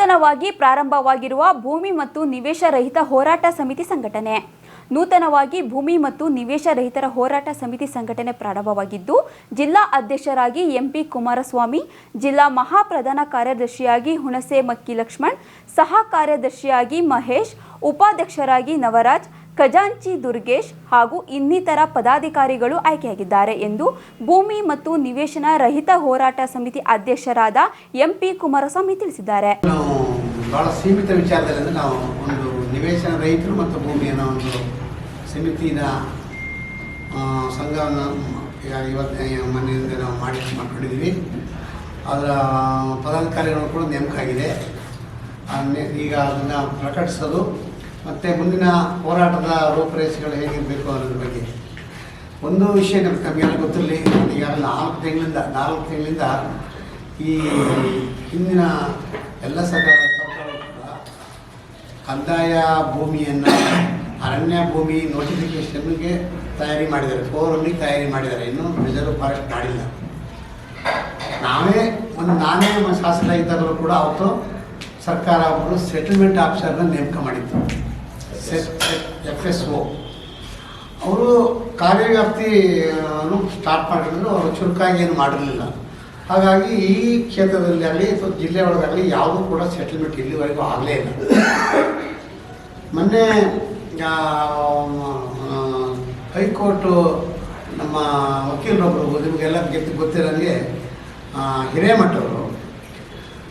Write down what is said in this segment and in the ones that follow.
ನೂತನವಾಗಿ ಪ್ರಾರಂಭವಾಗಿರುವ ಭೂಮಿ ಮತ್ತು ನಿವೇಶ ರಹಿತ ಹೋರಾಟ ಸಮಿತಿ ಸಂಘಟನೆ. ನೂತನವಾಗಿ ಭೂಮಿ ಮತ್ತು ನಿವೇಶ ರಹಿತರ ಹೋರಾಟ ಸಮಿತಿ ಸಂಘಟನೆ ಪ್ರಾರಂಭವಾಗಿದ್ದು, ಜಿಲ್ಲಾ ಅಧ್ಯಕ್ಷರಾಗಿ ಎಂಪಿ ಕುಮಾರಸ್ವಾಮಿ, ಜಿಲ್ಲಾ ಮಹಾಪ್ರಧಾನ ಕಾರ್ಯದರ್ಶಿಯಾಗಿ ಹುಣಸೆ ಮಕ್ಕಿ ಲಕ್ಷ್ಮಣ್, ಸಹ ಕಾರ್ಯದರ್ಶಿಯಾಗಿ ಮಹೇಶ್, ಉಪಾಧ್ಯಕ್ಷರಾಗಿ ನವರಾಜ್ ಖಜಾಂಚಿ, ದುರ್ಗೇಶ್ ಹಾಗೂ ಇನ್ನಿತರ ಪದಾಧಿಕಾರಿಗಳು ಆಯ್ಕೆಯಾಗಿದ್ದಾರೆ ಎಂದು ಭೂಮಿ ಮತ್ತು ನಿವೇಶನ ರಹಿತ ಹೋರಾಟ ಸಮಿತಿ ಅಧ್ಯಕ್ಷರಾದ ಎಂಪಿ ಕುಮಾರಸ್ವಾಮಿ ತಿಳಿಸಿದ್ದಾರೆ. ಭಾಳ ಸೀಮಿತ ವಿಚಾರದಲ್ಲಿ ನಾವು ಒಂದು ನಿವೇಶನ ರಹಿತರು ಮತ್ತು ಭೂಮಿಯನ್ನು ಒಂದು ಸಮಿತಿನ ಸಂಘವನ್ನು ಇವತ್ತು ಮನೆಯಿಂದ ನಾವು ಮಾಡಿ ಮಾಡ್ಕೊಂಡಿದ್ದೀವಿ. ಅದರ ಪದಾಧಿಕಾರಿಗಳು ಕೂಡ ನೇಮಕ ಆಗಿದೆ ಈಗ ಅದನ್ನು ಪ್ರಕಟಿಸೋದು ಮತ್ತು ಮುಂದಿನ ಹೋರಾಟದ ರೂಪರೇಷೆಗಳು ಹೇಗಿರಬೇಕು ಅನ್ನೋದ್ರ ಬಗ್ಗೆ. ಒಂದು ವಿಷಯ ನಮ್ಗೆ ನಮಗೆಲ್ಲ ಗೊತ್ತಿರಲಿ ಈಗಾಗಲೇ ನಾಲ್ಕು ತಿಂಗಳಿಂದ ನಾಲ್ಕು ತಿಂಗಳಿಂದ ಈ ಹಿಂದಿನ ಎಲ್ಲ ಸರ್ಕಾರ ಕಂದಾಯ ಭೂಮಿಯನ್ನು, ಅರಣ್ಯ ಭೂಮಿ ನೋಟಿಫಿಕೇಷನ್ಗೆ ತಯಾರಿ ಮಾಡಿದ್ದಾರೆ ಫೋರಲ್ಲಿ ತಯಾರಿ ಮಾಡಿದ್ದಾರೆ. ಇನ್ನೂ ರಿಸರ್ವ್ ಫಾರೆಸ್ಟ್ ಮಾಡಿಲ್ಲ. ನಾವೇ ಒಂದು, ನಾನೇ ಒಂದು ಶಾಸಕ ಇದ್ದಾಗಲೂ ಕೂಡ ಅವತ್ತು ಸರ್ಕಾರ ಒಬ್ಬರು ಸೆಟಲ್ಮೆಂಟ್ ಆಫೀಸರ್ನ ನೇಮಕ ಮಾಡಿತ್ತು ಎಫ್ ಎಸ್ ಒ ಅವರು ಕಾರ್ಯವ್ಯಾಪ್ತಿ ಸ್ಟಾರ್ಟ್ ಮಾಡಿದ್ರು ಅವರು ಚುರುಕಾಗಿ ಏನು ಮಾಡಿರಲಿಲ್ಲ. ಹಾಗಾಗಿ ಈ ಕ್ಷೇತ್ರದಲ್ಲಿ ಆಗಲಿ ಅಥವಾ ಜಿಲ್ಲೆ ಒಳಗಾಗಲಿ ಯಾವುದೂ ಕೂಡ ಸೆಟಲ್ಮೆಂಟ್ ಇಲ್ಲಿವರೆಗೂ ಆಗಲೇ ಇಲ್ಲ. ಮೊನ್ನೆ ಹೈಕೋರ್ಟು ನಮ್ಮ ವಕೀಲರೊಬ್ಬರು ನಿಮಗೆಲ್ಲ ಗೆದ್ದು ಗೊತ್ತಿರೋಂಗೆ ಹಿರೇಮಠವರು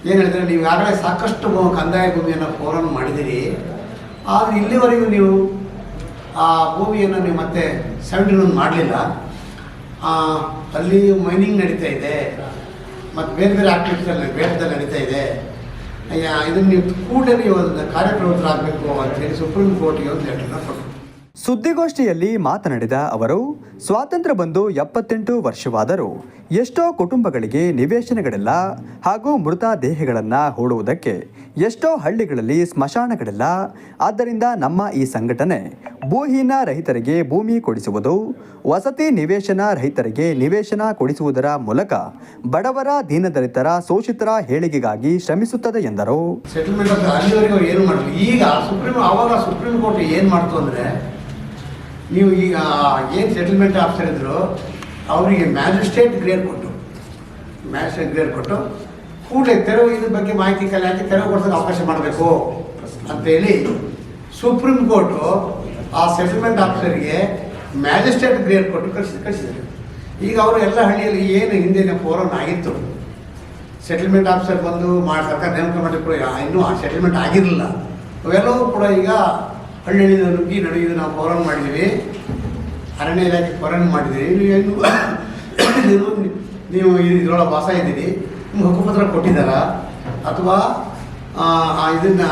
ಏನು ಹೇಳಿದ್ರೆ, ನೀವು ಈಗಾಗಲೇ ಸಾಕಷ್ಟು ಕಂದಾಯ ಭೂಮಿಯನ್ನು ಫೋರನ್ ಮಾಡಿದ್ದೀರಿ. ಆದರೆ ಇಲ್ಲಿವರೆಗೂ ನೀವು ಆ ಭೂಮಿಯನ್ನು ನೀವು ಮತ್ತೆ ಸೆವೆಂಟಿ ಒನ್ ಮಾಡಲಿಲ್ಲ. ಅಲ್ಲಿ ಮೈನಿಂಗ್ ನಡೀತಾ ಇದೆ. ಮತ್ತು ಬೇರೆ ಬೇರೆ ಆಕ್ಟಿವಿಟೀಸಲ್ಲಿ ಬೇಟದಲ್ಲಿ ನಡೀತಾ ಇದೆ. ಇದನ್ನು ನೀವು ಕೂಡಲೇ ನೀವು ಕಾರ್ಯಪ್ರವೃತ್ತರಾಗಬೇಕು ಅಂತೇಳಿ ಸುಪ್ರೀಂ ಕೋರ್ಟಿಗೆ ಒಂದು ಲೆಟರ್ನ ಕೊಟ್ಟರು ಸುದ್ದಿಗೋಷ್ಠಿಯಲ್ಲಿ ಮಾತನಾಡಿದ ಅವರು, ಸ್ವಾತಂತ್ರ್ಯ ಬಂದು ಎಪ್ಪತ್ತೆಂಟು ವರ್ಷವಾದರೂ ಎಷ್ಟೋ ಕುಟುಂಬಗಳಿಗೆ ನಿವೇಶನಗಳಿಲ್ಲ ಹಾಗೂ ಮೃತ ದೇಹಗಳನ್ನು ಹೂಡುವುದಕ್ಕೆ ಎಷ್ಟೋ ಹಳ್ಳಿಗಳಲ್ಲಿ ಸ್ಮಶಾನಗಳಿಲ್ಲ. ಆದ್ದರಿಂದ ನಮ್ಮ ಈ ಸಂಘಟನೆ ಭೂಹೀನ ರಹಿತರಿಗೆ ಭೂಮಿ ಕೊಡಿಸುವುದು, ವಸತಿ ನಿವೇಶನ ರಹಿತರಿಗೆ ನಿವೇಶನ ಕೊಡಿಸುವುದರ ಮೂಲಕ ಬಡವರ ದೀನದಲಿತರ ಶೋಷಿತರ ಹೇಳಿಕೆಗಾಗಿ ಶ್ರಮಿಸುತ್ತದೆ ಎಂದರು. ನೀವು ಈಗ ಏನು ಸೆಟಲ್ಮೆಂಟ್ ಆಫೀಸರ್ ಇದ್ರು, ಅವರಿಗೆ ಮ್ಯಾಜಿಸ್ಟ್ರೇಟ್ ಗ್ರೇಡ್ ಕೊಟ್ಟು ಮ್ಯಾಜಿಸ್ಟ್ರೇಟ್ ಗ್ರೇಡ್ ಕೊಟ್ಟು ಕೂಡಲೇ ತೆರವು ಇದ್ರ ಬಗ್ಗೆ ಮಾಹಿತಿ ಕಲೆ ಹಾಕಿ ತೆರವು ಕೊಡ್ಸೋಕೆ ಅವಕಾಶ ಮಾಡಬೇಕು ಅಂತೇಳಿ ಸುಪ್ರೀಂ ಕೋರ್ಟು ಆ ಸೆಟಲ್ಮೆಂಟ್ ಆಫೀಸರ್ಗೆ ಮ್ಯಾಜಿಸ್ಟ್ರೇಟ್ ಗ್ರೇಡ್ ಕೊಟ್ಟು ಕಳಿಸಿ, ಕಳಿಸಿದ್ದಾರೆ. ಈಗ ಅವರು ಎಲ್ಲ ಹಳ್ಳಿಯಲ್ಲಿ ಏನು ಹಿಂದಿನ ಫೋರನ್ ಆಗಿತ್ತು. ಸೆಟಲ್ಮೆಂಟ್ ಆಫೀಸರ್ ಬಂದು ಮಾಡಿ ನೇಮಕ ಮಾಡಿ ಕೂಡ, ಇನ್ನೂ ಆ ಸೆಟಲ್ಮೆಂಟ್ ಆಗಿರಲಿಲ್ಲ. ಅವೆಲ್ಲವೂ ಕೂಡ ಈಗ ಹಳ್ಳಿ ಹಳ್ಳಿನ ನುಗ್ಗಿ ನಡೆಯುವುದು ನಾವು ಪೌರನ್ ಮಾಡಿದ್ದೀವಿ. ಅರಣ್ಯ ಇಲಾಖೆ ಪೌರನ್ ಮಾಡಿದ್ದೀವಿ ನೀವು ಏನು ನೀವು ಇದರೊಳಗೆ ವಾಸ ಇದ್ದೀರಿ. ನಿಮ್ಗೆ ಹಕ್ಕುಪತ್ರ ಕೊಟ್ಟಿದ್ದಾರಾ? ಅಥವಾ ಇದನ್ನ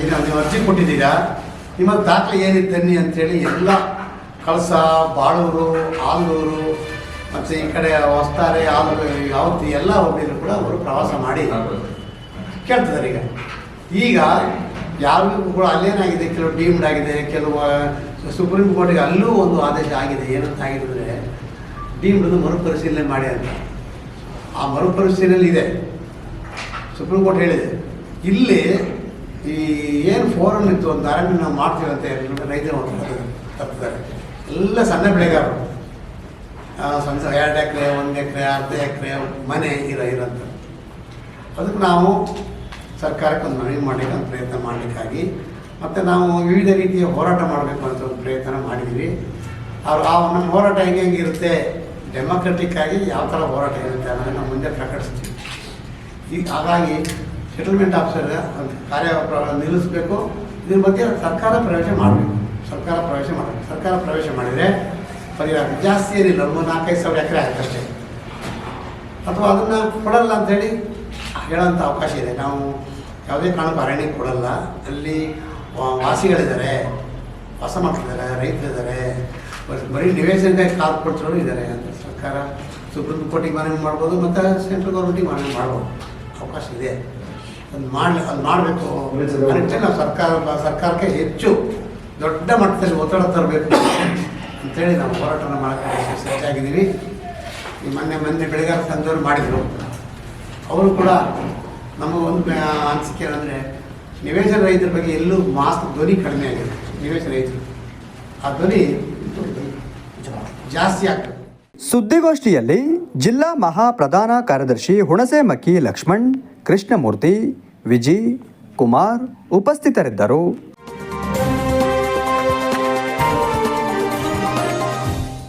ಏನು ನೀವು ಅರ್ಜಿ ಕೊಟ್ಟಿದ್ದೀರಾ? ನಿಮ್ಮ ದಾಖಲೆ ಏನಿದ್ದನ್ನಿ ಅಂಥೇಳಿ ಎಲ್ಲ ಕಳಸ ಬಾಳೂರು ಆಲೂರು ಮತ್ತು ಈ ಕಡೆ ಹೊಸ್ತಾರೆ ಆಲೂರು ಯಾವತ್ತು ಎಲ್ಲ ಹೋಗಿದ್ರು ಕೂಡ ಅವರು ಪ್ರವಾಸ ಮಾಡಿ ಕೇಳ್ತಿದ್ದಾರೆ ಈಗ. ಈಗ ಯಾರಿಗೂ ಅಲ್ಲೇನಾಗಿದೆ? ಕೆಲವು ಡೀಮ್ಡ್ ಆಗಿದೆ, ಕೆಲವು ಸುಪ್ರೀಂ ಕೋರ್ಟಿಗೆ ಅಲ್ಲೂ ಒಂದು ಆದೇಶ ಆಗಿದೆ. ಏನಂತ ಆಗಿದೆ ಅಂದರೆ ಡೀಮ್ಡ್ ಮರುಪರಿಶೀಲನೆ ಮಾಡಿ ಅಂತ. ಆ ಮರುಪರಿಶೀಲನೆ ಇದೆ. ಸುಪ್ರೀಂ ಕೋರ್ಟ್ ಹೇಳಿದೆ. ಇಲ್ಲಿ ಈ ಏನು ಫೋರನ್ ಇತ್ತು ಒಂದು ಅರಣ್ಯ ನಾವು ಮಾಡ್ತೀವಿ ಅಂತ ಹೇಳಿ ರೈತರು ತಪ್ಪಿದ್ದಾರೆ. ಎಲ್ಲ ಸಣ್ಣ ಬೆಳೆಗಾರರು. ಸಣ್ಣ ಎರಡು ಎಕರೆ, ಒಂದು ಎಕರೆ, ಅರ್ಧ ಎಕರೆ ಮನೆ ಇರೋ ಇರೋಂಥ ಅದಕ್ಕೆ ನಾವು ಸರ್ಕಾರಕ್ಕೆ ಒಂದು ಮನವಿ ಮಾಡಲಿಕ್ಕೆ ಒಂದು ಪ್ರಯತ್ನ ಮಾಡಲಿಕ್ಕಾಗಿ. ಮತ್ತು ನಾವು ವಿವಿಧ ರೀತಿಯ ಹೋರಾಟ ಮಾಡಬೇಕು ಅಂತ ಒಂದು ಪ್ರಯತ್ನ ಮಾಡಿದ್ವಿ. ಅವ್ರು ಆ ನಮ್ಮ ಹೋರಾಟ ಹೆಂಗೆ ಇರುತ್ತೆ? ಡೆಮಾಕ್ರೆಟಿಕ್ ಆಗಿ ಯಾವ ಥರ ಹೋರಾಟ ಇರುತ್ತೆ ಅನ್ನೋದನ್ನು ನಾವು ಮುಂದೆ ಪ್ರಕಟಿಸ್ತೀವಿ. ಈಗ ಹಾಗಾಗಿ ಸೆಟಲ್ಮೆಂಟ್ ಆಫೀಸರ್ ಒಂದು ಕಾರ್ಯ ನಿಲ್ಲಿಸಬೇಕು. ಇದ್ರ ಬಗ್ಗೆ ಸರ್ಕಾರ ಪ್ರವೇಶ ಮಾಡಬೇಕು. ಸರ್ಕಾರ ಪ್ರವೇಶ ಮಾಡಬೇಕು. ಸರ್ಕಾರ ಪ್ರವೇಶ ಮಾಡಿದರೆ ಪರಿಹಾರ ಜಾಸ್ತಿ ಏನಿಲ್ಲ. ಒಂದು ನಾಲ್ಕೈದು ಸಾವಿರ ಎಕರೆ ಆಗುತ್ತಷ್ಟೇ ಅಥವಾ ಅದನ್ನು ಕೊಡಲ್ಲ ಅಂಥೇಳಿ ಹೇಳೋಂಥ ಅವಕಾಶ ಇದೆ. ನಾವು ಯಾವುದೇ ಕಾರಣಕ್ಕೂ ಅರಣ್ಯ ಕೊಡಲ್ಲ. ಅಲ್ಲಿ ವಾಸಿಗಳಿದ್ದಾರೆ. ವಾಸ ಮಕ್ಕಳಿದ್ದಾರೆ ರೈತರಿದ್ದಾರೆ. ಬರೀ ನಿವೇಶನಕ್ಕೆ ಕಾಲು ಕೊಡ್ತಿರೋರು ಇದ್ದಾರೆ. ಅಂತ ಸರ್ಕಾರ ಸುಪ್ರೀಂ ಕೋರ್ಟಿಗೆ ಮನವಿ ಮಾಡ್ಬೋದು, ಮತ್ತು ಸೆಂಟ್ರಲ್ ಗೌರ್ಮೆಂಟಿಗೆ ಮನವಿ ಮಾಡ್ಬೋದು. ಅವಕಾಶ ಇದೆ. ಅದು ಮಾಡಿ ಅದು ಮಾಡಬೇಕು. ಅದಕ್ಕೆ ಸರ್ಕಾರ, ಸರ್ಕಾರಕ್ಕೆ ಹೆಚ್ಚು ದೊಡ್ಡ ಮಟ್ಟದಲ್ಲಿ ಒತ್ತಡ ತರಬೇಕು ಅಂತೇಳಿ ನಾವು ಹೋರಾಟನ ಮಾಡೋಕ್ಕೆ ಸಜ್ಜಾಗಿದ್ದೀವಿ. ಈ ಮೊನ್ನೆ ಮೊನ್ನೆ ಬೆಳೆಗಾರ ಸಂಘದವ್ರು ಮಾಡಿದರು. ಅವರು ಕೂಡ ನಮ್ಮ ಒಂದು ಅನಿಸಿಕೆ ಏನಂದರೆ, ನಿವೇಶನ ರೈತರ ಬಗ್ಗೆ ಎಲ್ಲೂ ಮಾಸ್ಕ್ ಧ್ವನಿ ಕಡಿಮೆ ಆಗಿದೆ ನಿವೇಶನ ರೈತರು ಆ ಧ್ವನಿ ಜಾಸ್ತಿ ಆಗ್ತದೆ. ಸುದ್ದಿಗೋಷ್ಠಿಯಲ್ಲಿ ಜಿಲ್ಲಾ ಮಹಾ ಪ್ರಧಾನ ಕಾರ್ಯದರ್ಶಿ ಹುಣಸೆಮಕ್ಕಿ ಲಕ್ಷ್ಮಣ್, ಕೃಷ್ಣಮೂರ್ತಿ, ವಿಜಿ ಕುಮಾರ್ ಉಪಸ್ಥಿತರಿದ್ದರು.